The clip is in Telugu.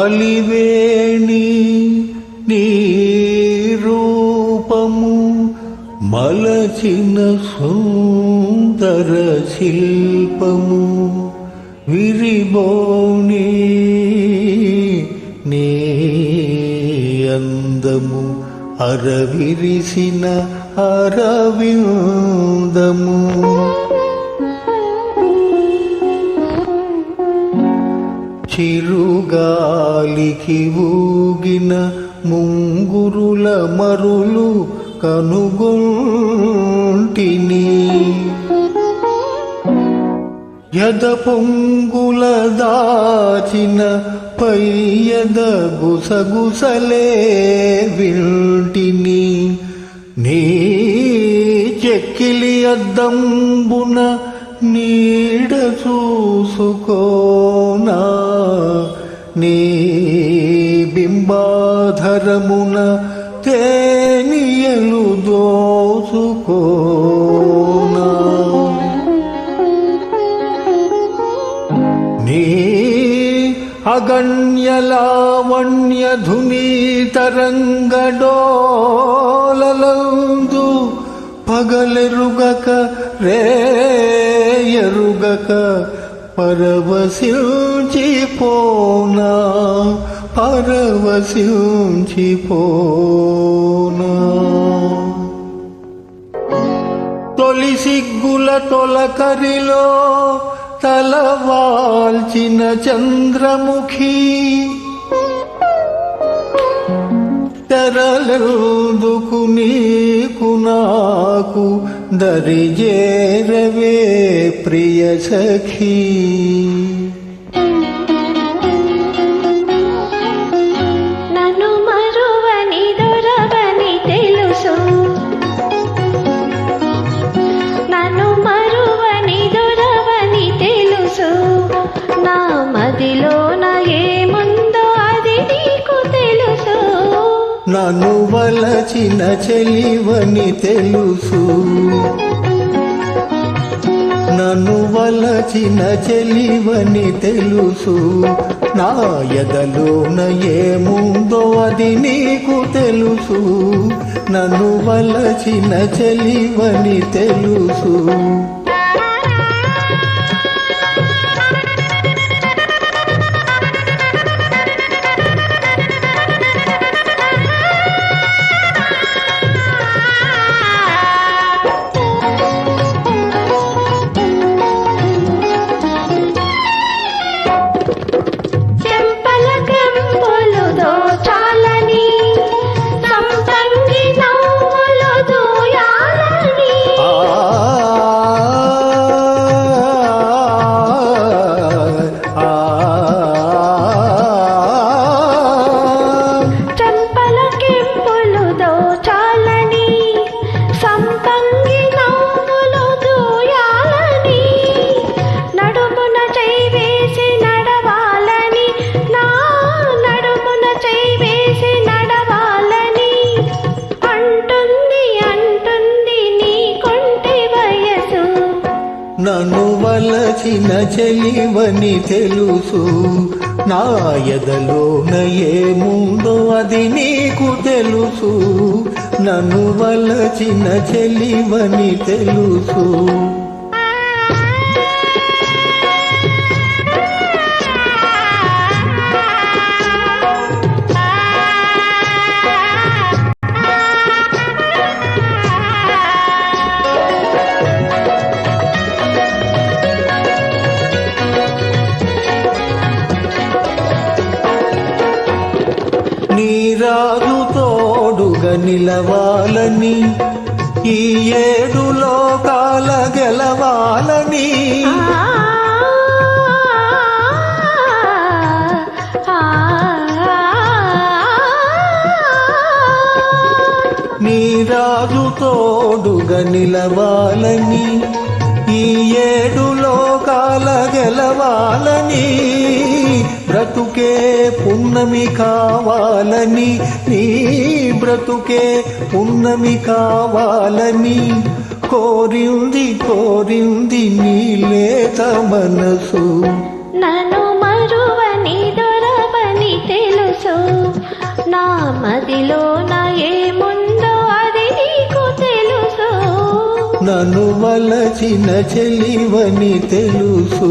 అలివేణి నీ రూపము మలచిన సుందర శిల్పము విరిబోని నీ అందము అరవిరిసిన అరవిందము. చిరుగాలికి ఊగిన ముంగురుల మరులు కనుగొంటిని. యద పొంగుల దాచిన పయ్యద గుసగుసలే వింటిని. నీ చెక్కిలి అద్దంబున నీడ చూసుకోనా నీ బింబాధరమున తేనియలు దోసుకోనా నీ అగణ్యలావణ్య ధుని తరంగడోలందు పగలెరుగక రేయరుగక పరవశించిపోనా పరవశించిపోనా. తొలి సిగ్గుల తొలకరిలో తలవాల్చిన చంద్రముఖి తెరలెందుకు నీకు నాకు దరిజేరవే ప్రియ సఖీ? మదిలో నన్ను వలచిన చెలివని తెలుసు. నన్ను వలచిన చెలివని తెలుసు. నా ఎదలోన ఏముందో అది నీకు తెలుసు. నన్ను వలచిన చెలివని తెలుసు. వలచిన చెలివని తెలుసు. నా ఎదలోన ఏముందో అది నీకు తెలుసు. నన్ను వలచిన చెలివని తెలుసు. నీరాజు తోడుగా నిలవాలని ఈ ఏడు లోకాల గెలవాలని. నీరాజు తోడుగా నిలవాలని ఈ ఏడు లోకాల గెలవాలని. బ్రతుకే పున్నమి కావాలని నీ బ్రతుకే పున్నమి కావాలని కోరింది కోరింది నీ లేత మనసు. నన్ను మరువని దొరవని తెలుసు. నా మదిలో నా ఏముందో అది నీకు తెలుసు. నన్ను వలచిన చెలివని తెలుసు.